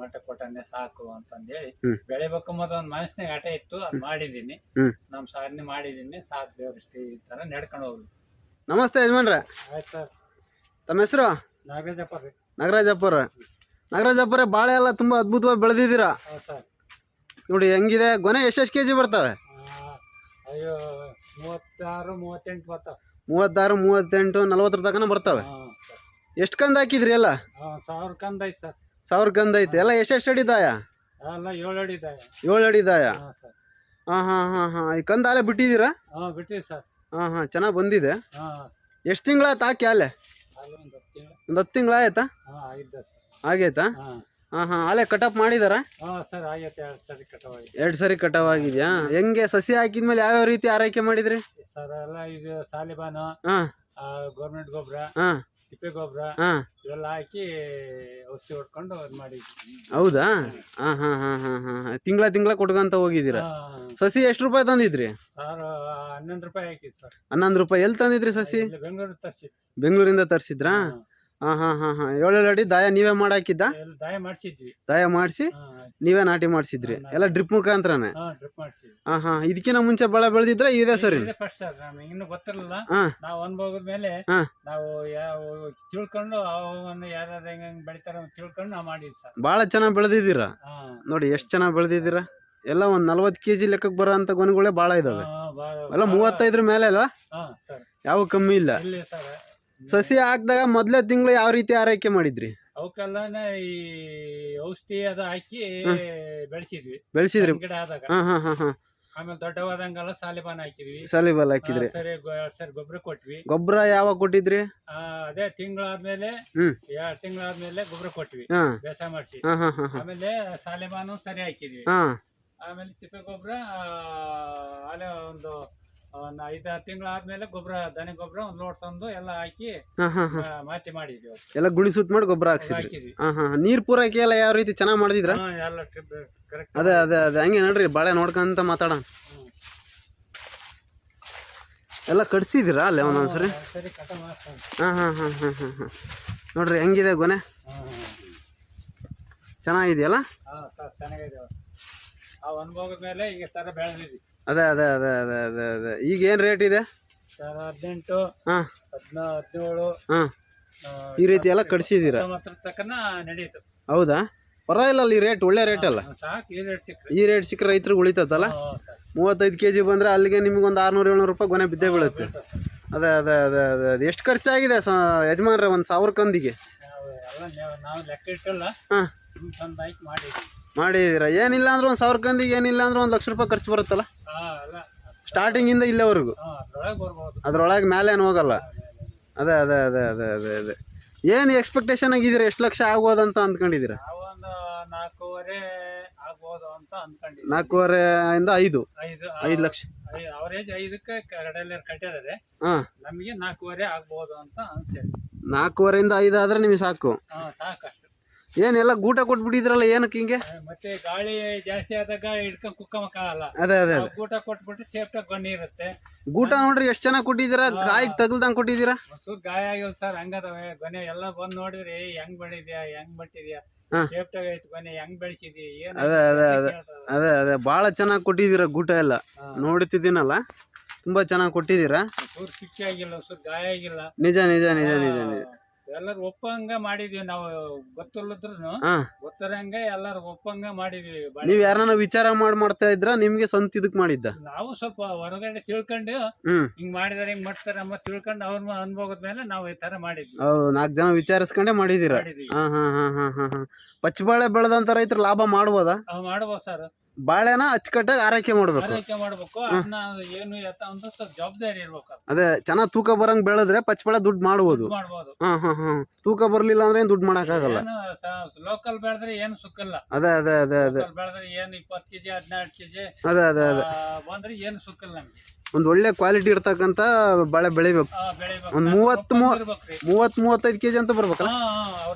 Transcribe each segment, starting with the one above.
ಮಟ್ಟ ಕೊಟ್ಟನೆ ಸಾಕು ಅಂತಂದೇಳಿ. ಬೆಳಿಬೇಕು ಅನ್ನೋದು ಒಂದ್ ಮನಸ್ಸಿನಾಗ ಹಠ ಇತ್ತು ಅದ್ ಮಾಡಿದೀನಿ. ಹ್ಮ್. ನಮ್ ಸಾಧನೆ ಮಾಡಿದೀನಿ ಸಾಕು ದೇವ್ರಷ್ಟಿ ಈ ತರ ನಡ್ಕೊಂಡು ಹೋಗ್ಲಿ ನಮಸ್ತೆ ಯಜಮಾನ್ರ. ಆಯ್ತು ಸರ್. ತಮ್ಮ ಹೆಸರು? ನಾಗರಾಜಪ್ಪ ರೀ. ನಾಗರಾಜಪ್ಪರ. ನಾಗರಾಜಪ್ಪರೇ ಬಾಳೆ ಎಲ್ಲ ತುಂಬ ಅದ್ಭುತವಾಗಿ ಬೆಳೆದಿದ್ದೀರಾ? ಹೌದು ಸರ್. ನೋಡಿ ಹೆಂಗಿದೆ? ಗೊನೆ ಎಷ್ಟೆಷ್ಟು ಕೆ ಜಿ ಬರ್ತವೆ ಅಯ್ಯೋ ಮೂವತ್ತಾರು ಮೂವತ್ತೆಂಟು ಬರ್ತಾವ. ಮೂವತ್ತಾರು ಮೂವತ್ತೆಂಟು ನಲ್ವತ್ತರ ತನಕ ಬರ್ತವೆ. ಎಷ್ಟು ಕಂದ ಹಾಕಿದ್ರಿ ಎಲ್ಲ? ಸಾವಿರ ಕಂದ ಐತೆ ಸರ್. ಸಾವಿರ ಗಂಧ ಐತೆ. ಎಲ್ಲ ಎಷ್ಟೆಷ್ಟು ಅಡಿ ದಾಯ ಎಲ್ಲ ಏಳು ಅಡಿ ಇದ್ದಾವೆ ಏಳು ಅಡಿ ದಾಯ ಹಾಂ ಹಾಂ ಹಾಂ ಹಾಂ ಈ ಕಂದ ಅಲ್ಲೇ ಬಿಟ್ಟಿದ್ದೀರಾ? ಹಾಂ ಹಾಂ ಚೆನ್ನಾಗಿ ಬಂದಿದೆ. ಹಾಂ. ಎಷ್ಟು ತಿಂಗಳಾಯ್ತು ಹಾಕಿ ಅಲ್ಲೇ ಒಂದು ಹತ್ತು ತಿಂಗಳ. ಆಯ್ತಾ? ಆಗೈತಾ? ಹಾಂ. ಹಾಂ ಅಲ್ಲೇ ಕಟಪ್ ಮಾಡಿದಾರಾ? ಎರಡು ಸರಿ ಕಟಾವ್ ಆಗಿದೆಯಾ? ಹೆಂಗೆ ಸಸಿ ಹಾಕಿದ್ಮೇಲೆ ಯಾವ್ಯಾವ ರೀತಿ ಆರೈಕೆ ಮಾಡಿದ್ರಿ? ಸರ್ ಎಲ್ಲ ಇದು ಸಾಲಿಬಾನು ಹಾಂ. ಗೌರ್ಮೆಂಟ್ ಗೊಬ್ಬರ ಹಾಂ. ತಿಪ್ಪೆ ಗೊಬ್ಬರ ಹಾ. ಇವೆಲ್ಲ ಹಾಕಿ ಔಷಧಿ ಹೊಡ್ಕೊಂಡು ಇದು ಮಾಡಿದ್ವಿ ಹೌದಾ? ಆ ಹಾ ಹಾ ಹಾ ಹಾಂ ತಿಂಗಳ ತಿಂಗಳ ಕೊಟ್ಕೊಂತ ಹೋಗಿದ್ದೀರಾ? ಹಾಂ. ಸಸಿ ಎಷ್ಟು ರೂಪಾಯಿ ತಂದಿದ್ರಿ? ಸರ್ ಹನ್ನೊಂದು ರೂಪಾಯಿ ಹಾಕಿದ್ ಸರ್. ಹನ್ನೊಂದು ರೂಪಾಯಿ ಎಲ್ಲಿ ತಂದಿದ್ರಿ ಸಸಿ? ಇಲ್ಲಿ ಬೆಂಗಳೂರು ತರಿಸಿದ್. ಬೆಂಗಳೂರಿಂದ ತರಿಸಿದ್ರಾ? ಹಾಂ ಹಾಂ ಹಾಂ ಹಾಂ. ಏಳೇಳು ಅಡಿ ದಾಯ ನೀವೇ ಮಾಡಾಕಿದ್ದ? ಎಲ್ಲ ದಾಯ ಮಾಡಿಸಿದ್ವಿ. ದಾಯ ಮಾಡಿಸಿ ನೀವೇ ನಾಟಿ ಮಾಡಿಸಿದ್ರಿ. ಎಲ್ಲ ಡ್ರಿಪ್ ಮುಖಾಂತರನೇ? ಹಾಂ ಡ್ರಿಪ್ ಮಾಡಿಸಿದ್ವಿ. ಹಾಂ ಹಾಂ. ಇದಕ್ಕಿಂತ ಮುಂಚೆ ಬೆಳೆ ಬೆಳೆದಿದ್ರೆ ಇದೆ ಸರಿ? ಫಸ್ಟ್ ಸರ್ ನಮಗೆ. ಇನ್ನೂ ಗೊತ್ತಿರಲಿಲ್ಲ. ಹಾಂ. ನಾವು ಅನುಭವದ ಮೇಲೆ ಹಾಂ. ನಾವು ಯಾವ ತಿಳ್ಕೊಂಡು ಅವನ್ನ ಯಾರ್ಯಾರು ಹೆಂಗ್ ಹೆಂಗ್ ಬೆಳಿತಾರ ಅಂತ ತಿಳ್ಕೊಂಡು ನಾವು ಮಾಡಿದ್ವಿ ಸರ್. ಭಾಳ ಚೆನ್ನಾಗಿ ಬೆಳೆದಿದ್ದೀರಾ? ಹಾಂ. ನೋಡಿ ಎಷ್ಟು ಚೆನ್ನಾಗಿ ಬೆಳೆದಿದ್ದೀರಾ? ಎಲ್ಲ ಒಂದು ನಲ್ವತ್ತು ಕೆ ಜಿ ಲೆಕ್ಕಕ್ಕೆ ಬರೋ ಅಂಥ ಗೊನೆಗಳೇ ಭಾಳ ಇದಾವೆ. ಎಲ್ಲ ಮೂವತ್ತೈದ್ರ ಮೇಲೆ ಅಲ್ಲ ಹಾಂ ಸರ್. ಯಾವ ಕಮ್ಮಿ ಇಲ್ಲ. ಇಲ್ಲಿ ಸರ್. ಸಸಿ ಹಾಕಿದಾಗ ಮೊದಲೇ ತಿಂಗಳು ಯಾವ ರೀತಿ ಆರೈಕೆ ಮಾಡಿದ್ರಿ? ಅವಕ್ಕೆಲ್ಲನೇ ಈ ಔಷಧಿ ಅದ ಹಾಕಿ ಬೆಳೆಸಿದ್ವಿ. ಬೆಳೆಸಿದ್ರಿ. ಗಿಡ ಆದಾಗ. ಹಾಂ ಹಾಂ ಹಾಂ ಹಾಂ. ಆಮೇಲೆ ದೊಡ್ಡವಾದಂಗೆಲ್ಲ ಸಾಲಿಬಾನ್ ಹಾಕಿದ್ವಿ. ಸಾಲಿಬಾಲ್ ಹಾಕಿದ್ರಿ. ಸರಿ ಸರಿ ಗೊಬ್ಬರ ಕೊಟ್ವಿ. ಗೊಬ್ಬರ ಯಾವಾಗ ಕೊಟ್ಟಿದ್ರಿ? ಆ, ಅದೇ ತಿಂಗಳಾದ್ಮೇಲೆ ಹ್ಮ್. ಎರಡ್ ತಿಂಗಳಾದ್ಮೇಲೆ ಗೊಬ್ಬರ ಕೊಟ್ವಿ. ಹಾಂ. ಬೇಸಾಯ ಮಾಡಿಸಿ. ಹಾಂ ಹಾಂ ಹಾಂ ಹಾಂ. ಆಮೇಲೆ ಸಾಲಿಬಾನು ಸರಿ ಹಾಕಿದ್ವಿ. ಹಾಂ. ಆಮೇಲೆ ತಿಪ್ಪೆ ಗೊಬ್ಬರ ಅಲ್ಲೇ ಒಂದು ಒಂದು ಐದಾರು ತಿಂಗಳಾದ್ಮೇಲೆ ಗೊಬ್ಬರ ದನ ಗೊಬ್ಬರ ಒಂದ್ ಲೋಡ್ ತಂದು ಎಲ್ಲ ಹಾಕಿ ಹಾಂ ಹಾಂ ಹಾಂ. ಆ, ಮಾತಿ ಮಾಡಿದ್ವಿ ಎಲ್ಲ ಗುಣಿ ಸುತ್ತ ಮಾಡಿ ಗೊಬ್ಬರ ಹಾಕ್ಸಿದ್ರಿ. ಹಾಕಿದ್ವಿ. ಹಾಂ ಹಾಂ ನೀರು ಪೂರೈಕೆ ಎಲ್ಲ ಯಾವ ರೀತಿ ಚೆನ್ನಾಗಿ ಮಾಡಿದ್ರ ಹಾ, ಎಲ್ಲ ಕರೆಕ್ಟ್ ಅದೇ ಅದೇ ಅದೇ. ಹಂಗೆ ನೋಡ್ರಿ ಬಾಳೆ ನೋಡ್ಕಂತ ಮಾತಾಡೋಣ. ಎಲ್ಲ ಕಟ್ಸಿದಿರಾ ಅಲ್ಲೇ ಒಂದೊಂದ್ಸರಿ? ಸರಿ ಕಟ ಹಾ ಹಾಂ ಹಾಂ ಹಾಂ ಹಾಂ ಹಾಂ ಹಾಂ. ನೋಡ್ರಿ ಹೆಂಗಿದೆ ಗೊನೆ? ಚೆನ್ನಾಗಿದೆಯಲ್ಲ? ಹಾಂ ಸರ್ ಚೆನ್ನಾಗಿದೆ ಆ ಅನುಭವದ ಮೇಲೆ ಈಗ ತರ ಬೆಳೆದಿದ್ವಿ. ಅದೇ ಅದೇ ಅದೇ ಅದೇ ಅದೇ ಅದೇ. ಈಗ ಏನು ರೇಟ್ ಇದೆ? ಸರ್ ಹದಿನೆಂಟು ಹಾಂ. ಹದಿನಾ ಹದಿನೇಳು. ಹಾಂ. ಈ ರೀತಿ ಎಲ್ಲ ಕಟ್ಸಿದ್ದೀರಾ ನಡೀತು. ಹೌದಾ? ಪರವಾಗಿಲ್ಲ ಅಲ್ಲಿ ರೇಟ್ ಒಳ್ಳೆ ರೇಟ್ ಅಲ್ಲ. ಸಾಕು ಈ ರೇಟ್ ಈ ರೇಟ್ ಸಿಕ್ಕರೆ ರೈತರಿಗೆ ಉಳಿತತ್ತಲ್ಲ ಹ್ಞೂ ಸರ್. ಮೂವತ್ತೈದು ಕೆ ಜಿ ಬಂದರೆ ಅಲ್ಲಿಗೆ ನಿಮ್ಗೆ ಒಂದು ಆರುನೂರು ಏಳ್ನೂರು ರೂಪಾಯಿ ಗೊನೆ ಬಿದ್ದೇ ಬೀಳುತ್ತೆ. ಅದೇ ಅದೇ ಅದೇ ಅದೇ ಅದೇ. ಎಷ್ಟು ಖರ್ಚಾಗಿದೆ ಸ ಯಜಮಾನ್ರೆ ಒಂದು ಸಾವಿರ ಕಂದಿಗೆ ನಾವು ಲೆಕ್ಕ ಇಟ್ಟಲ್ಲ. ಹಾಂ. ಮಾಡಿದ್ದೀರಾ? ಏನಿಲ್ಲ ಅಂದ್ರೆ ಒಂದು ಸಾವಿರ ಕಂದಿಗೆ ಏನಿಲ್ಲ ಅಂದ್ರೆ ಒಂದು ಲಕ್ಷ ರೂಪಾಯಿ ಖರ್ಚು ಬರುತ್ತಲ್ಲ? ಸ್ಟಾರ್ಟಿಂಗಿಂದ ಇಲ್ಲೇವರೆಗೂ ಅದರೊಳಗೆ ಮೇಲೆ ಏನು ಹೋಗಲ್ಲ? ಅದೇ ಅದೇ ಅದೇ ಅದೇ ಅದೇ ಅದೇ. ಏನು ಎಕ್ಸ್ಪೆಕ್ಟೇಷನ್ ಆಗಿದ್ದೀರಾ? ಎಷ್ಟು ಲಕ್ಷ ಆಗ್ಬೋದಂತ ಅಂದ್ಕೊಂಡಿದ್ದೀರಾ? ನಾಲ್ಕೂವರೆ ಇಂದ ಐದು. ಐದು ಲಕ್ಷ. ನಾಲ್ಕೂವರೆಯಿಂದ ಐದು ಆದರೆ ನಿಮಗೆ ಸಾಕು. ಏನೆಲ್ಲ ಗೂಟ ಕೊಟ್ಬಿಟ್ಟಿದ್ರಲ್ಲ ಏನಕ್ಕೆ ಹಿಂಗೆ? ಮತ್ತೆ ಗಾಳಿ ಜಾಸ್ತಿ ಆದಾಗ ಹಿಡ್ಕೊಂಡ್ ಕುಕ್ಕಮಕ್ಕಾಗಲ್ಲ ಅದೇ ಅದೇ ಅದೇ. ಊಟ ಕೊಟ್ಬಿಟ್ಟು ಸೇಫ್ಟಾಗಿ ಬನ್ನಿ ಇರುತ್ತೆ. ಗೂಟ ನೋಡ್ರಿ ಎಷ್ಟು ಚೆನ್ನಾಗಿ ಕೊಟ್ಟಿದ್ದೀರಾ? ಕಾಯಿಗೆ ತಗಲ್ದಂಗೆ ಕೊಟ್ಟಿದ್ದೀರಾ? ಗಾಯ ಆಗಿಲ್ಲ ಸರ್ ಹಂಗದವೆ. ಗೊನೆ ಎಲ್ಲ ಬಂದ್ ನೋಡಿದ್ರಿ ಹೆಂಗ್ ಬೆಳಿದ್ಯಾ ಹೆಂಗ್ ಬಟ್ಟಿದ್ಯಾ? ಹಾ. ಸೇಫ್ಟಾಗಿ ಐತಿ ಗೊನೆ ಹೆಂಗ್ ಬೆಳೆಸಿದಿ ಏನ್ ಅದೇ, ಅದೇ, ಅದೇ. ಅದೇ ಅದೇ. ಭಾಳ ಚೆನ್ನಾಗಿ ಕೊಟ್ಟಿದ್ದೀರಾ ಗೂಟ ಎಲ್ಲ. ನೋಡ್ತಿದ್ದೀನಲ್ಲ? ತುಂಬ ಚೆನ್ನಾಗಿ ಕೊಟ್ಟಿದ್ದೀರಾ? ಕಿಚ್ಚಿ ಆಗಿಲ್ಲ ಗಾಯ ಆಗಿಲ್ಲ. ನಿಜ ನಿಜ ನಿಜ ನಿಜ ನಿಜ. ಎಲ್ಲರೂ ಒಪ್ಪಂಗ ಮಾಡಿದೀವಿ ನಾವು ಗೊತ್ತಿಲ್ಲದ್ರು ಹಾ. ಗೊತ್ತಿರಂಗ ಎಲ್ಲರೂ ಒಪ್ಪಂಗ ಮಾಡಿದ್ವಿ. ಬಾಳೆ- ನೀವು ಯಾರನ್ನ ವಿಚಾರ ಮಾಡಿ ಮಾಡ್ತಾ ಇದ್ರ ನಿಮಗೆ ಸ್ವಂತ ಇದಕ್ ಮಾಡಿದ್ದ? ನಾವು ಸ್ವಲ್ಪ ಹೊರಗಡೆ ತಿಳ್ಕೊಂಡು ಹ್ಮ್. ಹಿಂಗ್ ಮಾಡಿದಾರೆ ಹಿಂಗ್ ಮಾಡ್ತಾರೆ ಅಮ್ಮ ತಿಳ್ಕೊಂಡು ಅವ್ರ ಅನುಭವದ ಮೇಲೆ ನಾವು ಈ ತರ ಮಾಡಿದ್ವಿ. ಹೌದು ನಾಲ್ಕು ಜನ ವಿಚಾರಿಸ್ಕೊಂಡೆ ಮಾಡಿದೀರ? ಮಾಡಿದ್ವಿ. ಹಾಂ ಹಾಂ ಹಾಂ ಹಾಂ ಹಾಂ ಹಾಂ. ಪಚ್ಚಬಾಳೆ ಬೆಳೆದಂತ ರೈತರು ಲಾಭ ಮಾಡ್ಬೋದಾ? ಅವ್ ಮಾಡ್ಬೋದು ಸರ್. ಬಾಳೆನ ಅಚ್ಚುಕಟ್ಟಾಗಿ ಆರೈಕೆ ಮಾಡಬೇಕು. ಆರೈಕೆ ಮಾಡ್ಬೇಕು. ಅದನ್ನ ಏನು ಎತ್ತ ಅಂತ ಸ್ವಲ್ಪ ಜವಾಬ್ದಾರಿ ಇರ್ಬೇಕು ಅದು. ಅದೇ ಚೆನ್ನಾಗಿ ತೂಕ ಬರಂಗ್ ಬೆಳೆದ್ರೆ ಪಚ್ಚಬಾಳೆ ದುಡ್ಡು ಮಾಡ್ಬೋದು. ಮಾಡ್ಬೋದು. ಹಾಂ ಹಾಂ ಹಾಂ. ತೂಕ ಬರಲಿಲ್ಲ ಅಂದ್ರೆ ಏನು ದುಡ್ಡು ಮಾಡೋಕ್ಕಾಗಲ್ಲ. ಏನು ಲೋಕಲ್ ಬೆಳೆದ್ರೆ ಏನು ಸುಕ್ಕಲ್ಲ. ಅದೇ ಅದೇ ಅದೇ ಅದೇ. ಲೋಕಲ್ ಬೆಳೆದ್ರೆ ಏನು ಇಪ್ಪತ್ತು ಕೆಜಿ ಹದಿನಾರು ಕೆಜಿ ಅದೇ ಅದೇ ಅದೇ. ಬಂದ್ರೆ ಏನು ಸುಕ್ಕಲ್ಲ ನಮ್ಗೆ. ಒಂದು ಒಳ್ಳೆ ಕ್ವಾಲಿಟಿ ಇರ್ತಕ್ಕಂತ ಬಾಳೆ ಬೆಳಿಬೇಕು. ಆ, ಬೆಳಿಬೇಕು. ಒಂದ್ ಮೂವತ್ ಮೂವತ್ತ್ ಮೂ- ಇರ್ಬೇಕ್ರಿ. ಮೂವತ್ತು ಮೂವತ್ತೈದು ಕೆಜಿ ಅಂತ ಬರ್ಬೇಕಲ್ಲ? ಹಾ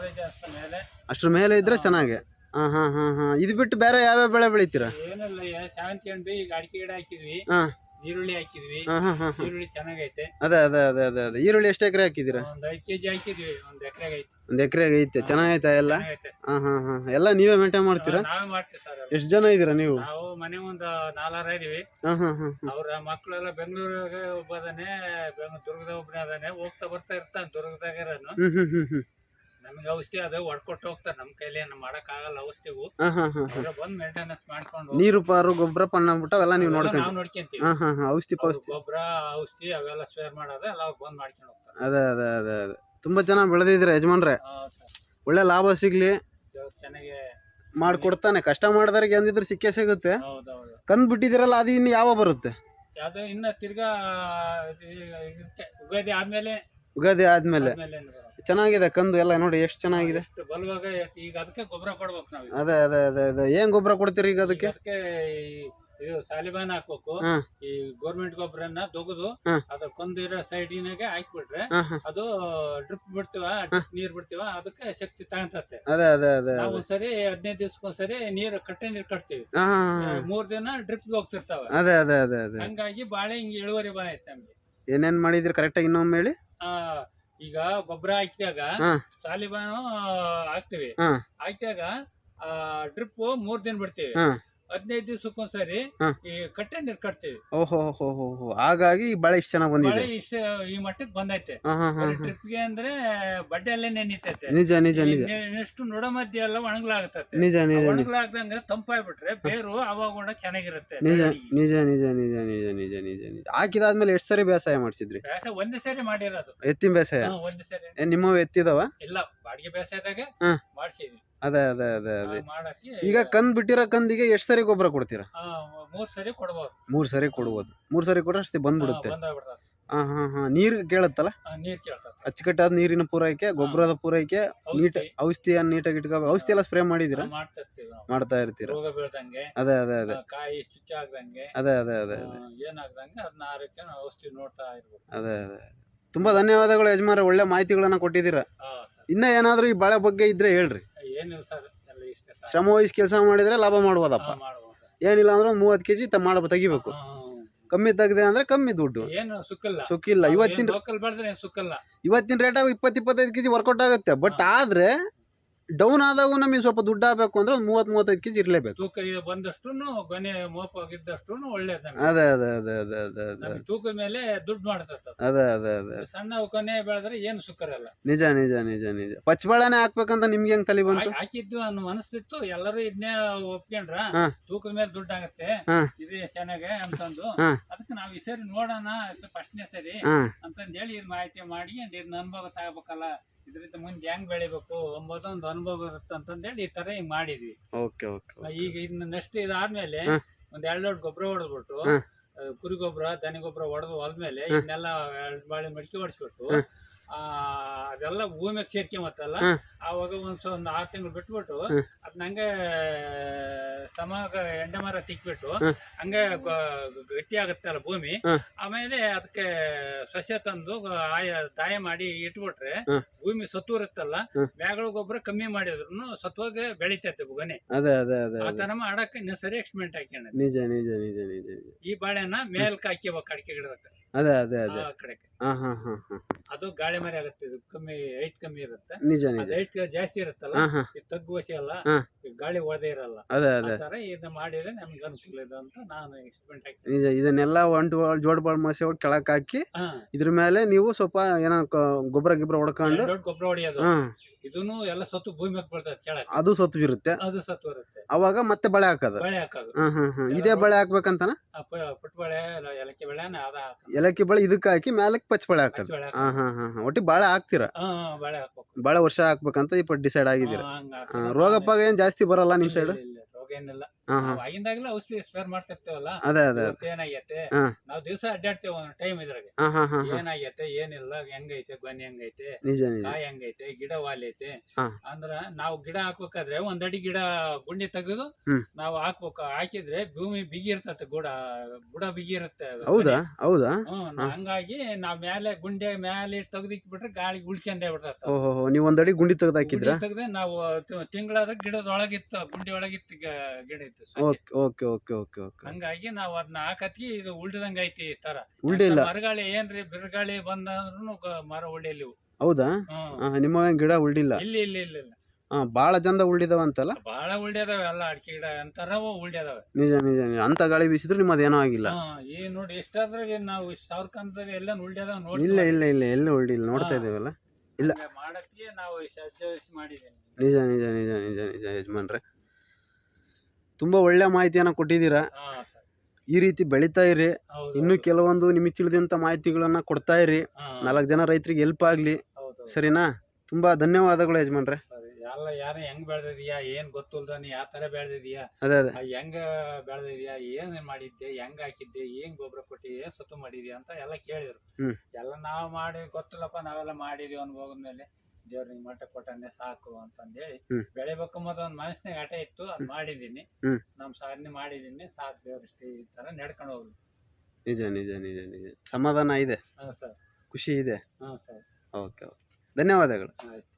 ಮೇಲೆ. ಅಷ್ಟ್ರ ಮೇಲೆ ಇದ್ರೆ ಚೆನ್ನಾಗಿ. ಹಾಂ ಹಾಂ ಹಾಂ ಹಾಂ. ಇದು ಬಿಟ್ಟು ಬೇರೆ ಯಾವ್ಯಾವ ಬೆಳೆ ಬೆಳಿತೀರಾ? ಏನಿಲ್ಲ ಸೇವಂತಿ ಹಣ್ಣು ಈಗ ಅಡಿಕೆ ಗಿಡ ಹಾಕಿದ್ವಿ. ಹಾಂ. ಈರುಳ್ಳಿ ಹಾಕಿದ್ವಿ. ಹಾ ಹಾ ಹಾ. ಈರುಳ್ಳಿ ಚೆನ್ನಾಗೈತೆ. ಅದೇ ಅದೇ ಅದೇ ಅದೇ ಅದೇ. ಈರುಳ್ಳಿ ಎಷ್ಟು ಎಕರೆ ಹಾಕಿದ್ದೀರಾ? ಒಂದ್ ಐದು ಕೆಜಿ ಹಾಕಿದ್ವಿ ಒಂದ್ ಎಕರೆಗೆ ಐತೆ. ಒಂದು ಎಕರೆಗೆ ಐತೆ. ಚೆನ್ನಾಗೈತಾ ಎಲ್ಲ? ಚೆನ್ನಾಗೈತೆ. ಹಾ ಹಾ ಹಾ. ಎಲ್ಲ ನೀವೇ ಮೇಂಟೈನ್ ಮಾಡ್ತೀರಾ? ನಾವೇ ಮಾಡ್ತೀವಿ ಸರ್ ಎಷ್ಟು ಜನ ಇದ್ದೀರಾ ನೀವು? ನಾವು ಮನೆ ಒಂದ್ ನಾಲ್ಕಾರ ಇದೀವಿ. ಹಾ ಹಾ ಹಾ ಹಾ. ಅವ್ರ ಮಕ್ಕಳೆಲ್ಲ ಬೆಂಗಳೂರಿಗೆ ಒಬ್ಬ ಅದಾನೆ ಬೆಂಗ್- ದುರ್ಗದ ಒಬ್ಬನೇ ಅದಾನೆ. ಹೋಗ್ತಾ ಬರ್ತಾ ಇರ್ತಾನೆ ದುರ್ಗದಾಗ ಇರೋನು. ನಮ್ಗೆ ಔಷಧಿ ಅದು ಹೊಡ್ಕೊಟ್ಟು ಹೋಗ್ತಾರೆ. ನಮ್ಮ ಕೈಲಿ ಏನು ಮಾಡೋಕ್ಕಾಗಲ್ಲ ಆಗಲ್ಲ ಔಷಧಿವು. ಹಾ ಹಾ ಬಂದ್ ಮೇಂಟೆನೆನ್ಸ್ ಮಾಡ್ಕೊಂಡು ನೀರು ಪಾರು ಗೊಬ್ಬರ ಪಣ್ಣ ಬಿಟ್ಟು ಅವೆಲ್ಲ ನೀವು ನೋಡ್ಕೊಂಡು ನಾವು ನೋಡ್ಕೊಂತೀವಿ. ಹಾ ಹಾ ಹಾ ಔಷಧಿ ಪೌಷ್ಟಿ ಗೊಬ್ಬರ ಔಷಧಿ ಅವೆಲ್ಲ ಸ್ಪೇರ್ ಮಾಡೋದು ಎಲ್ಲ ಅವ್ರು ಬಂದ್ ಮಾಡ್ಕೊಂಡು ಹೋಗ್ತಾರೆ. ಅದೇ ಅದೇ ಅದೇ ಅದೇ. ತುಂಬಾ ಚೆನ್ನಾಗಿ ಬೆಳೆದಿದ್ರೆ ಯಜಮಾನ್ರೆ. ಸರ್. ಒಳ್ಳೆ ಲಾಭ ಸಿಗ್ಲಿ. ದೇವ್ರು ಚೆನ್ನಾಗಿ ಮಾಡ್ಕೊಡ್ತಾನೆ. ಕಷ್ಟ ಮಾಡಿದವ್ರಿಗೆ ಎಂದಿದ್ರು ಸಿಕ್ಕೇ ಸಿಗುತ್ತೆ. ಹೌದೌದು. ಕಂದ್ ಬಿಟ್ಟಿದ್ದೀರಲ್ಲ ಅದು ಇನ್ನು ಯಾವ ಬರುತ್ತೆ? ಯಾವ್ದೋ ಇನ್ನ ತಿರ್ಗಾ ಇದು ಇದಕ್ಕೆ ಉಗಾದಿ ಆದ್ಮೇಲೆ. ಉಗಾದಿ ಆದ್ಮೇಲೆ. ಚೆನ್ನಾಗಿದೆ ಕಂದು ಎಲ್ಲ ನೋಡಿ ಎಷ್ಟು ಚೆನ್ನಾಗಿದೆ. ಬಲವಾಗ ಈಗ ಅದಕ್ಕೆ ಗೊಬ್ಬರ ಕೊಡ್ಬೇಕು ನಾವು ಅದೇ ಅದೇ ಅದೇ ಅದೇ. ಏನ್ ಗೊಬ್ಬರ ಕೊಡ್ತೀರಿ ಈಗ ಅದಕ್ಕೆ? ಅದಕ್ಕೆ ಇದು ಸಾಲಿಬಾನ್ ಹಾಕ್ಬೇಕು. ಹಾ. ಈ ಗೋರ್ಮೆಂಟ್ ಗೊಬ್ಬರನ್ನ ತೆಗೆದು ಹಾ. ಅದ್ರ ಕೊಂದಿರೋ ಸೈಡಿನಾಗೆ ಹಾಕ್ಬಿಟ್ರೆ ಹಾ ಹಾ. ಅದು ಡ್ರಿಪ್ ಬಿಡ್ತೀವ ಡ್ರಿಪ್ ನೀರ್ ಬಿಡ್ತೀವ ಅದಕ್ಕೆ ಶಕ್ತಿ ತಗೊಂತತ್ತೆ ಅದೇ ಅದೇ ಅದೇ ನಾವು ಒಂದ್ಸರಿ ಹದಿನೈದು ದಿವ್ಸಕ್ಕೊಂದ್ಸರಿ ನೀರು ಕಟ್ಟೆ ನೀರ್ ಕಟ್ತೀವಿ. ಹಾ ಹಾ ಹಾ. ಮೂರ್ ದಿನ ಡ್ರಿಪ್ ಹೋಗ್ತಿರ್ತಾವ. ಅದೇ ಅದೇ ಅದೇ ಅದೇ. ಹಂಗಾಗಿ ಬಾಳೆ ಹಿಂಗ್ ಇಳುವರಿ ಬಂದೈತೆ ನಮ್ಗೆ. ಏನೇನ್ ಮಾಡಿದ್ರಿ ಕರೆಕ್ಟಾಗಿ ಇನ್ನೊಮ್ಮೆ ಹೇಳಿ? ಈಗ ಗೊಬ್ಬರ ಹಾಕಿದಾಗ. ಸಾಲಿಬಾನು ಹಾಕ್ತಿವಿ ಹಾಕಿದಾಗ ಹಾಕಿದಾಗ ಡ್ರಿಪ್ ಮೂರ್ ದಿನ ಬಿಡ್ತೀವಿ. ಹದಿನೈದು ದಿವ್ಸಕ್ಕೊಂದ್ಸರಿ ಹಾ. ಈ ಕಟ್ಟೆ ನೀರ್ ಕಟ್ತೀವಿ. ಓಹೋ ಹೋ ಹೋ ಹೋ ಹಾಗಾಗಿ ಬಾಳೆ ಇಷ್ಟು ಚೆನ್ನಾಗಿ ಬಂದಿದೆ. ಮಳೆ ಇಷ್ಟ ಈ ಮಟ್ಟಕ್ಕೆ ಬಂದೈತೆ. ಹಾ ಹಾ ಹಾ ಹಾ. ಡ್ರಿಪ್ಗೆ ಅಂದ್ರೆ ಬಡ್ಡೆ ಅಲ್ಲೇ ನೆನಿತೈತೆ. ನಿಜ ನಿಜ ನಿಜ. ಇಷ್ಟು ನೊಡ ಮಧ್ಯ ಎಲ್ಲ ಒಣಗ್ಲಾಗತ್ತೆ. ನಿಜ ನಿಜ ನಿಜ. ಒಣಗ್ಲಾಗ್ದಂಗ ತಂಪಾಗ್ಬಿಟ್ರೆ ಬೇರು ಅವಾಗ ಕೂಡ ಚೆನ್ನಾಗಿರುತ್ತೆ. ನಿಜ ಬೆಳವಣಿಗೆ. ನಿಜ ನಿಜ ನಿಜ ನಿಜ ನಿಜ ನಿಜ ನಿಜ. ಹಾಕಿದಾದ್ಮೇಲೆ ಎಷ್ಟು ಸರಿ ಬೇಸಾಯ ಮಾಡಿಸಿದ್ರಿ? ಬೇಸಾಯ ಒಂದೇ ಸರಿ ಮಾಡಿರೋದು. ಎತ್ತಿನ ಬೇಸಾಯ? ಒಂದೇ ಸರಿ. ಏನ್ ನಿಮ್ಮವು ಎತ್ತಿದವ? ಇಲ್ಲ ಬಾಡಿಗೆ ಬೇಸಾಯದಾಗ ಹಾ. ಮಾಡ್ಸಿದ್ವಿ. ಅದೇ ಅದೇ ಅದೇ ಅದೇ. ಮಾಡಕ್ಕೆ ಈಗ ಕಂದ್ ಬಿಟ್ಟಿರೋ ಕಂದಿಗೆ ಎಷ್ಟು ಸರಿ ಗೊಬ್ಬರ ಕೊಡ್ತೀರಾ? ಆ, ಮೂರ್ ಸರಿ ಕೊಡ್ಬೋದು. ಮೂರ್ ಸರಿ ಕೊಡ್ಬೋದು. ಮೂರು ಸರಿ ಕೊಟ್ರೆ ಅಷ್ಟೇ ಬಂದ್ಬಿಡುತ್ತೆ. ಬಂದೋಗ್ಬಿಡ್ತದೆ. ಹಾ ಹಾ ಹಾ. ನೀರ್ ಕೇಳುತ್ತಲ್ಲ? ನೀರ್ ಕೇಳ್ತದೆ. ಅಚ್ಚುಕಟ್ಟಾದ ನೀರಿನ ಪೂರೈಕೆ ಗೊಬ್ಬರದ ಪೂರೈಕೆ ನೀಟ್ ಔಷಧಿ ಔಷಧಿಯನ್ನು ನೀಟಾಗಿ ಇಟ್ಕೋಬೇಕು. ಔಷಧಿ ಎಲ್ಲ ಸ್ಪ್ರೇ ಮಾಡಿದಿರಾ ಮಾಡ್ತಾ ಇರ್ತೀರ ನಾವು. ಮಾಡ್ತಾ ಇರ್ತೀರಾ? ರೋಗ ಬೀಳ್ದಂಗೆ ಅದೇ ಅದೇ ಅದೇ. ಆ, ಕಾಯಿ ಚುಚ್ಚಾಗ್ದಂಗೆ ಅದೇ ಅದೇ ಅದೇ ಆ, ಏನಾಗ್ದಂಗೆ ಅದನ್ನ ಆರೋಗ್ಯ ನಾವು ಔಷಧಿ ನೋಡ್ತಾ ಇರ್ಬೇಕು. ಅದೇ ಅದೇ. ತುಂಬಾ ಧನ್ಯವಾದಗಳು ಯಜಮಾನ್ರೆ. ಒಳ್ಳೆ ಮಾಹಿತಿಗಳನ್ನ ಕೊಟ್ಟಿದ್ದೀರಾ? ಹಾ ಸರ್. ಇನ್ನ ಏನಾದ್ರೂ ಈ ಬಾಳೆ ಬಗ್ಗೆ ಇದ್ರೆ ಹೇಳ್ರಿ. ಏನಿಲ್ಲ ಸರ್ ಎಲ್ಲ ಇಷ್ಟೇ ಸರ್ ಶ್ರಮ ವಹಿಸಿ ಕೆಲಸ ಮಾಡಿದ್ರೆ ಲಾಭ ಮಾಡ್ಬೋದಪ್ಪ. ಹಾ, ಮಾಡ್ಬೋದು. ಸರ್. ಏನಿಲ್ಲ ಅಂದ್ರೆ ಒಂದು ಮೂವತ್ತು ಕೆಜಿ ತ ಮಾಡ ತೆಗಿಬೇಕು. ಹಾ, ಕಮ್ಮಿ ತೆಗ್ದೆ ಅಂದ್ರೆ ಕಮ್ಮಿ ದುಡ್ಡು. ಏನು ಸುಕ್ಕಲ್ಲ. ಸುಕ್ಕಿಲ್ಲ. ಇವತ್ತಿನ ಲೋಕಲ್ ಬೆಳೆದ್ರೆ ಏನ್ ಸುಕ್ಕಲ್ಲ. ಇವತ್ತಿನ ರೇಟಾಗ ಇಪ್ಪತ್ತು ಇಪ್ಪತ್ತೈದು ಕೆಜಿ ವರ್ಕೌಟ್ ಆಗುತ್ತೆ. ಬಟ್ ಆದ್ರೆ ಡೌನ್ ಆದಾಗ ನಮಗೆ ಸ್ವಲ್ಪ ದುಡ್ಡು ಆಗಬೇಕು ಅಂದ್ರೆ ಒಂದು ಮೂವತ್ತು ಮೂವತ್ತೈದು ಕೆಜಿ ಇರಲೇಬೇಕು. ತೂಕ ಇದು ಬಂದಷ್ಟು ಗೊನೆ ಮೋಪಾಗಿದ್ದಷ್ಟು ಒಳ್ಳೇದ್ ಅದೇ ಅದೇ ಅದೇ ಅದೇ ಅದೇ ಅದೇ. ತೂಕದ ಮೇಲೆ ದುಡ್ಡು ಮಾಡ್ತದೆ ಅದೇ. ಅದೇ ಅದೇ ಸಣ್ಣ ಕೊನೆ ಬೆಳೆದ್ರೆ ಏನು ಸುಕ್ಕರಲ್ಲ ನಿಜ ನಿಜ ನಿಜ ನಿಜ. ಪಚ್ಚಬಾಳೆನೆ ಹಾಕ್ಬೇಕಂತ ನಿಮ್ಗೆ ಹೆಂಗ್ ತಲೆ ಬಂತು? ಹಾಕಿದ್ದು ಹಾಕಿದ್ವಿ ಅನ್ನೋ ಮನಸ್ಸಿತ್ತು. ಎಲ್ಲರೂ ಇದನ್ನೇ ಒಪ್ಕೊಂಡ್ರ. ತೂಕದ ಮೇಲೆ ದುಡ್ಡು ಆಗತ್ತೆ. ಇದು ಇದೆ ಚೆನ್ನಾಗೆ ಅಂತಂದು. ಅದಕ್ಕೆ ನಾವು ಈ ಸರಿ ನೋಡೋಣ ಫಸ್ಟ್ನೇ ಸರಿ ಅಂತಂದೇಳಿ ಇದ್ ಮಾಹಿತಿ ಮಾಡಿ ಇದನ್ನ ಅನುಭವ ತಗೋಬೇಕಲ್ಲ. ಇದರಿಂದ ಮುಂದೆ ಹೆಂಗ್ ಬೆಳಿಬೇಕು ಒಂಬತ್ತೊಂದು ಒಂದು ಅನುಭವ ಇರುತ್ತೆ ಅಂತಂದೇಳಿ ಈ ತರ ಹಿಂಗ್ ಮಾಡಿದ್ವಿ ಓಕೆ ಓಕೆ ಈಗ ಇನ್ನು ನೆಕ್ಸ್ಟ್ ಇದಾದ್ಮೇಲೆ ಹಾ. ಒಂದ್ ಎರಡ್ ಲೋಡ್ ಗೊಬ್ಬರ ಹೊಡೆದ್ಬಿಟ್ಟು ಹಾ. ಕುರಿ ಗೊಬ್ಬರ ದನಿ ಗೊಬ್ಬರ ಹೊಡೆದು ಹೊಲ್ದ್ಮೇಲೆ ಇನ್ನೆಲ್ಲ ಇದನ್ನೆಲ್ಲ ಎರಡ್ ಬಾಳೆ ಮಡಿಕೆ ಹೊಡಿಸ್ಬಿಟ್ಟು ಹಾ. ಆ ಅದೆಲ್ಲ ಭೂಮಿಗೆ ಸೇರ್ಕೊಂಬತ್ತಲ್ಲ ಹಾ. ಆವಾಗ ಒಂದ್ ಒಂದ್ ಆರ್ ತಿಂಗಳು ಬಿಟ್ಬಿಟ್ಟು ಹಾ. ಅದನ್ನ ಹಂಗೆ ಸಮಾಗ ಎಂಡಮರ ತಿಕ್ಬಿಟ್ಟು. ಹಂಗೆ ಗಟ್ಟಿ ಆಗುತ್ತಲ್ಲ ಭೂಮಿ. ಆಮೇಲೆ ಅದಕ್ಕೆ ಸಸ್ಯ ತಂದು ಆಯ ದಾಯ ಮಾಡಿ ಇಟ್ಬಿಟ್ರೆ ಭೂಮಿ ಸತ್ವ ಇರುತ್ತಲ್ಲ ಹಾ. ಮ್ಯಾಗಳ ಗೊಬ್ಬರ ಕಮ್ಮಿ ಮಾಡಿದ್ರು ಸತ್ವಾಗ ಬೆಳಿತೈತೆ ಗೊನೆ ಅದೇ ಅದೇ ಅದೇ ಆ ಅದೇ. ತರ ಮಾಡಕ್ಕೆ ಸರಿ ಎಕ್ಸ್ಪೆರಿಮೆಂಟ್ ಹಾಕ್ಯಾಣ ನಿಜ ನಿಜ ನಿಜ ನಿಜ ಈ ಬಾಳೆನ ಮೇಲ್ಕ್ ಹಾಕಿಬೇಕು ಅಡಿಕೆ ಗಿಡದಕ್ಕೆ ಅದೇ ಅದೇ ಅದೇ. ಆ ಕಡೆಗೆ. ಹಾ ಹಾ ಹಾ ಹಾ. ಅದು ಗಾಳಿ ಮರಿ ಆಗುತ್ತೆ ಇದು ಕಮ್ಮಿ ಹೈಟ್ ಕಮ್ಮಿ ಇರುತ್ತೆ. ನಿಜ ನಿಜ. ಹೈಟ್ ಜಾಸ್ತಿ ಇರುತ್ತಲ್ಲ ಹಾ. ಹಾ ಇದು ತಗ್ಗುವಸಿ ಅಲ್ಲ ಹಾ. ಈ ಗಾಳಿ ಒಳದೇ ಇರಲ್ಲ. ಅದೇ ಆ ಅದೇ ತರ ಇದನ್ನ ಮಾಡಿದ್ರೆ ನಮ್ಗೆ ಅನುಕೂಲ ಇದೆ ಅಂತ ನಾನು ಎಕ್ಸ್ಪೆರಿಮೆಂಟ್ ಹಾಕಿ ನಿಜ ಇದನ್ನೆಲ್ಲ ಒಂಟು ಜೋಡ್ಬಾಳ್ ಮಸಿ ಹೊಡ್ ಕೆಳಕ್ ಹಾಕಿ ಹಾ. ಇದ್ರ ಮೇಲೆ ನೀವು ಸ್ವಲ್ಪ ಏನೋ ಗೊಬ್ಬರ ಗಿಬ್ಬರ ಹೊಡ್ಕೊಂಡು ದೊಡ್ಡ ಗೊಬ್ಬರ ಹೊಡಿಯೋದು? ಹಾ. ಇದನ್ನು ಎಲ್ಲ ಸತ್ತು ಭೂಮಿ ಮೇಲೆ ಬೀಳ್ತದೆ ಕೆಳಗೆ. ಅದು ಸತ್ತು ಇರುತ್ತೆ. ಅದು ಸತ್ತು ಬರುತ್ತೆ. ಅವಾಗ ಮತ್ತೆ ಬಳೆ ಹಾಕೋದು. ಬಳೆ ಹಾಕೋದು. ಹಾ ಹಾ ಹಾ ಇದೇ ಬಳೆ ಹಾಕ್ಬೇಕಂತನ? ಆ ಪ- ಪುಟ್ಟ ಬಳೆ ಏಲಕ್ಕಿ ಬಳೆನ ಅದ ಹಾಕೋದು. ಏಲಕ್ಕಿ ಬಳೆ ಇದಕ್ಕೆ ಹಾಕಿ ಮ್ಯಾಲಕ್ಕೆ ಪಚ್ಚ ಬಳೆ ಹಾಕೋದು. ಬಳೆ ಹಾ ಹಾ ಹಾ ಹಾ ಒಟ್ಟಿ ಬಾಳೆ ಹಾಕ್ತೀರಾ? ಹಾ ಹಾ, ಬಳೆ ಹಾಕ್ಬೇಕು. ಬಾಳೆ ವರ್ಷ ಹಾಕ್ಬೇಕಂತ ಇಪ್ಪ ಡಿಸೈಡ್ ಆಗಿದ್ದೀರಾ? ಹಾ, ಹಂಗ್ ಹಾಕೋದು. ರೋಗ ಪಾಗ ಏನ್ ಜಾಸ್ತಿ ಬರಲ್ಲ ನಿಮ್ ಇಲ್ಲ, ಸೈಡ್ ಇಲ್ಲ, ಇಲ್ಲ, ರೋಗ ಏನಿಲ್ಲ. ಆಗಿಂದಾಗಲೇ ಔಷಧಿ ಸ್ಪೇರ್ ಮಾಡ್ತಿರ್ತೇವಲ್ಲ ಅದೇ ಅದೇ ಏನಾಗೈತೆ? ನಾವ್ ದಿವಸ ಅಡ್ಡಾಡ್ತೇವ ಒಂದು ಟೈಮ್ ಇದ್ರಾಗ. ಏನಾಗೈತೆ ಏನಿಲ್ಲ ಹೆಂಗೈತೆ ಗೊನೆ ಹೆಂಗೈತೆ? ಕಾಯಿ ಹೆಂಗೈತೆ ಗಿಡ ವಾಲೈತೆ. ಅಂದ್ರ ನಾವು ಗಿಡ ಹಾಕ್ಬೇಕಾದ್ರೆ ಒಂದ್ ಅಡಿ ಗಿಡ ಗುಂಡಿ ತೆಗೆದು. ನಾವು ಹಾಕ್ಬೇಕು. ಹಾಕಿದ್ರೆ ಭೂಮಿ ಬಿಗಿ ಇರ್ತತೆ ಗುಡ ಗುಡ ಬಿಗಿ ಇರುತ್ತೆ ಹೌದಾ? ಹೌದಾ? ಹಂಗಾಗಿ ನಾವ್ ಮೇಲೆ ಗುಂಡೆ ಮೇಲೆ ತೆಗ್ದಿಕ್ಬಿಟ್ರೆ ಗಾಳಿ ಉಳ್ಕೊಂಡೇ ಬಿಡ್ತತ್ತ ನೀವ್ ಒಂದ್ ಅಡಿ ಗುಂಡಿ ತೆಗ್ದು ಹಾಕಿದ್ರ? ತೆಗ್ದೆ ನಾವು ತಿಂಗಳಾದ ಗಿಡದ ಒಳಗಿತ್ತು ಗುಂಡಿ ಒಳಗಿತ್ತು ಗಿಡ ಸಸಿ. Okay okay okay okay okay. ಹಂಗಾಗಿ ನಾವು ಅದನ್ನ ಹಾಕತ್ತಿ ಇದು ಉಳ್ದಂಗ ಐತಿ ಈ ತರ ಉಳ್ಳಿಲ್ಲ ಮರಗಾಳಿ ಏನ್ರಿ ಬಿರುಗಾಳಿ ಬಂದ್ರು ಮರ ಉಳಿಯಲ್ಲ ಇವು ಹೌದಾ? ಹ್ಮ್. ಆ, ನಿಮ್ಮ ಗಿಡ ಉಳ್ಳಿಲ್ಲ ಇಲ್ಲಿ ಇಲ್ಲಿ ಇಲ್ಲ ಇಲ್ಲ. ಹಾ ಭಾಳ ಚಂದ ಉಳ್ಳಿದಾವ ಅಂತಲ್ಲ ಬಾಳ ಉಳ್ಳ್ಯದಾವ ಎಲ್ಲ ಅಡಿಕೆ ಗಿಡ ಅಂತರವು ಉಳ್ಳ್ಯದಾವೆ ನಿಜ ನಿಜ ನಿಜ. ಅಂತ ಗಾಳಿ ಬೀಸಿದ್ರು ನಿಮ್ಮದು ಏನೋ ಆಗಿಲ್ಲ. ಹಾ ಈ ನೋಡಿ ಎಷ್ಟಾದ್ರಾಗ ನಾವು ಸಾವಿರ ಕಂತದಾಗ ಎಲ್ಲ ಉಳ್ಳ್ಯದಾವ ನೋಡಿ ಇಲ್ಲ ಇಲ್ಲ ಇಲ್ಲ ಎಲ್ಲ ಉಳ್ಳಿಲ್ಲ ನೋಡ್ತಾ ಹಾ. ಇದ್ದೇವಲ್ಲ? ಇಲ್ಲ. ಮಾಡತ್ತಿ ನಾವು ಮಾಡಿದ್ದೇನೆ ನಿಜ ನಿಜ ನಿಜ ನಿಜ ನಿಜ ಯಜಮಾನ್ರೆ. ತುಂಬ ಒಳ್ಳೆ ಮಾಹಿತಿಯನ್ನು ಕೊಟ್ಟಿದ್ದೀರಾ? ಈ ರೀತಿ ಬೆಳಿತಾ ಇರಿ. ಇನ್ನು ಕೆಲವೊಂದು ನಿಮಗೆ ತಿಳಿದಂಥ ಮಾಹಿತಿಗಳನ್ನ ಕೊಡ್ತಾ ಇರಿ. ನಾಲ್ಕು ಜನ ರೈತರಿಗೆ ಹೆಲ್ಪ್ ಆಗಲಿ. ಹೌದು ಸರಿನಾ? ತುಂಬಾ ಧನ್ಯವಾದಗಳು ಯಜಮಾನ್ರೆ. ಎಲ್ಲ ಯಾರ ಹೆಂಗ್ ಬೆಳೆದಿದ್ಯಾ ಏನ್ ಗೊತ್ತಿಲ್ದ ನೀ ಯಾವ ತರ ಬೆಳೆದಿದ್ಯಾ ಅದೇ ಅದೇ. ಹೆಂಗ ಬೆಳೆದಿದ್ಯಾ ಏನ್ ಮಾಡಿದ್ದೆ ಹೆಂಗ್ ಹಾಕಿದ್ದೆ ಏನ್ ಗೊಬ್ಬರ ಕೊಟ್ಟಿದ್ದೆ ಏನ್ ಸುತ್ತು ಮಾಡಿದ್ಯಾ ಅಂತ ಎಲ್ಲ ಕೇಳಿದ್ರು. ಎಲ್ಲ ನಾವು ಮಾಡಿ ಗೊತ್ತಿಲ್ಲಪ್ಪ ನಾವೆಲ್ಲ ಮಾಡಿದೀವಿ ಅನ್ಬೋದ್ಮೇಲೆ ದೇವ್ರ ನಿಂಗ್ ಮಟ್ಟ ಕೊಟ್ಟನ್ನೇ ಸಾಕು ಅಂತಂದೇಳಿ ಹೇಳಿ ಬೆಳಿಬೇಕು ಅನ್ನೋದು ಒಂದ್ ಮನಸ್ನಾಗ ಆಟ ಇತ್ತು ಅದ್ ಮಾಡಿದೀನಿ. ಹ್ಮ್. ನಮ್ ಸಾಧನೆ ಮಾಡಿದೀನಿ ಸಾಕು ದೇವ್ರ ಇಷ್ಟ ಈ ತರ ನಡ್ಕೊಂಡು ಹೋಗ್ಲಿ ನಿಜ ನಿಜ ನಿಜ ನಿಜ. ಸಮಾಧಾನ ಇದೆ. ಹಾ ಸರ್. ಖುಷಿ ಇದೆ. ಹಾ ಸರ್. Okay okay. ಧನ್ಯವಾದಗಳು. ಆಯ್ತು.